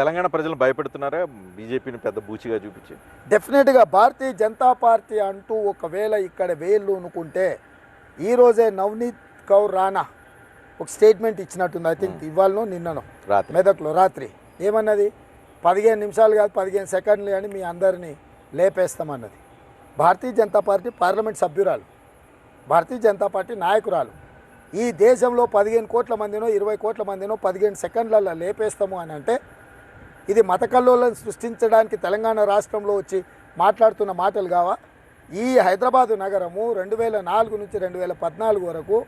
తెలంగాణ ప్రజలు భయపెడుతున్నారా? బీజేపీని పెద్ద బూచిగా చూపించి. డెఫినెట్గా భారతీయ జనతా పార్టీ అంటూ ఒకవేళ ఇక్కడ వేళ్ళు అనుకుంటే ఈరోజే నవనీత్ కౌర్ రాణా ఒక స్టేట్మెంట్ ఇచ్చినట్టుంది. ఐ థింక్ ఇవాళను నిన్నను. రాత్రి. మెదక్లో రాత్రి. ఏమన్నది? పదిహేను నిమిషాలు కాదు పదిహేను సెకండ్లు అని మీ అందరినీ లేపేస్తామన్నది. భారతీయ జనతా పార్టీ పార్లమెంట్ సభ్యురాలు. భారతీయ జనతా పార్టీ నాయకురాలు. ఈ దేశంలో పదిహేను కోట్ల మందినో ఇరవై కోట్ల మందినో పదిహేను సెకండ్లలో లేపేస్తాము అని అంటే ఇది మత కల్లోలను సృష్టించడానికి తెలంగాణ రాష్ట్రంలో వచ్చి మాట్లాడుతున్న మాటలు కావా? ఈ హైదరాబాదు నగరము రెండు వేల నాలుగు నుంచి రెండు వేల పద్నాలుగు వరకు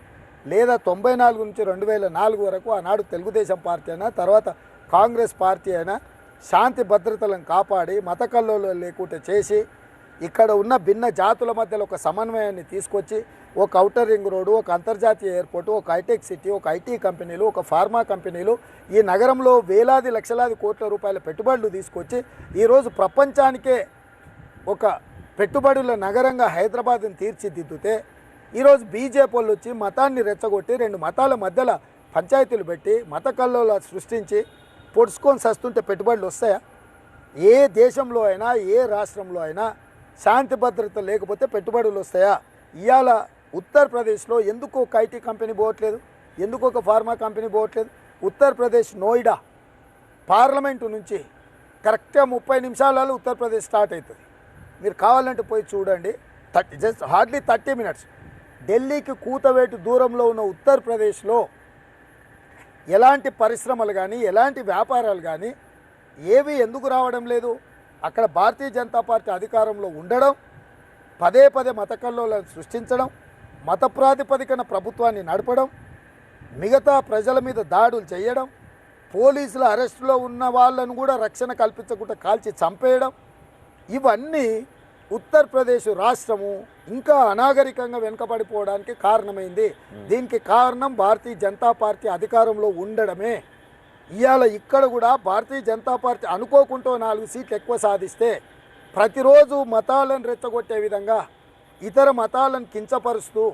లేదా తొంభై నాలుగు నుంచి రెండు వేల నాలుగు వరకు ఆనాడు తెలుగుదేశం పార్టీ అయినా తర్వాత కాంగ్రెస్ పార్టీ అయినా శాంతి భద్రతలను కాపాడి మత కల్లోలు లేకుండా చేసి ఇక్కడ ఉన్న భిన్న జాతుల మధ్యలో ఒక సమన్వయాన్ని తీసుకొచ్చి ఒక ఔటర్ రింగ్ రోడ్డు ఒక అంతర్జాతీయ ఎయిర్పోర్టు ఒక హైటెక్ సిటీ ఒక ఐటీ కంపెనీలు ఒక ఫార్మా కంపెనీలు ఈ నగరంలో వేలాది లక్షలాది కోట్ల రూపాయల పెట్టుబడులు తీసుకొచ్చి ఈరోజు ప్రపంచానికే ఒక పెట్టుబడుల నగరంగా హైదరాబాద్ని తీర్చిదిద్దుతే ఈరోజు బీజేపీ వాళ్ళు వచ్చి మతాన్ని రెచ్చగొట్టి రెండు మతాల మధ్యలో పంచాయతీలు పెట్టి మత కల్లోల సృష్టించి పొడుచుకొని సస్తుంటే పెట్టుబడులు వస్తాయా? ఏ దేశంలో అయినా ఏ రాష్ట్రంలో అయినా శాంతి భద్రత లేకపోతే పెట్టుబడులు వస్తాయా? ఇవాళ ఉత్తరప్రదేశ్లో ఎందుకు ఒక ఐటీ కంపెనీ పోవట్లేదు? ఎందుకు ఒక ఫార్మా కంపెనీ పోవట్లేదు? ఉత్తరప్రదేశ్ నోయిడా పార్లమెంటు నుంచి కరెక్ట్గా ముప్పై నిమిషాలలో ఉత్తరప్రదేశ్ స్టార్ట్ అవుతుంది. మీరు కావాలంటే పోయి చూడండి. Thirty just hardly thirty minutes. ఢిల్లీకి కూతవేటు దూరంలో ఉన్న ఉత్తరప్రదేశ్లో ఎలాంటి పరిశ్రమలు కానీ ఎలాంటి వ్యాపారాలు కానీ ఏవి ఎందుకు రావడం లేదు? అక్కడ భారతీయ జనతా పార్టీ అధికారంలో ఉండడం పదే పదే మత కల్లోలను సృష్టించడం మత ప్రాతిపదికన ప్రభుత్వాన్ని నడపడం మిగతా ప్రజల మీద దాడులు చేయడం పోలీసుల అరెస్టులో ఉన్న వాళ్ళను కూడా రక్షణ కల్పించకుండా కాల్చి చంపేయడం ఇవన్నీ ఉత్తరప్రదేశ్ రాష్ట్రము ఇంకా అనాగరికంగా వెనుకబడిపోవడానికి కారణమైంది. దీనికి కారణం భారతీయ జనతా పార్టీ అధికారంలో ఉండడమే. ఇవాళ ఇక్కడ కూడా భారతీయ జనతా పార్టీ అనుకోకుండా నాలుగు సీట్లు ఎక్కువ సాధిస్తే ప్రతిరోజు మతాలను రెచ్చగొట్టే విధంగా ఇతర మతాలను కించపరుస్తూ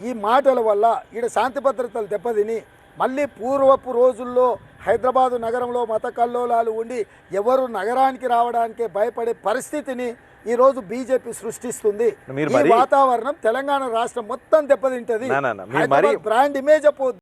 ఈ మాటల వల్ల ఈడ శాంతి భద్రతలు దెబ్బతిని మళ్ళీ పూర్వపు రోజుల్లో హైదరాబాదు నగరంలో మత కల్లోలాలు ఉండి ఎవరు నగరానికి రావడానికే భయపడే పరిస్థితిని ఈరోజు బీజేపీ సృష్టిస్తుంది. ఈ వాతావరణం తెలంగాణ రాష్ట్రం మొత్తం దెబ్బతింటది. బ్రాండ్ ఇమేజ్ పోద్ది.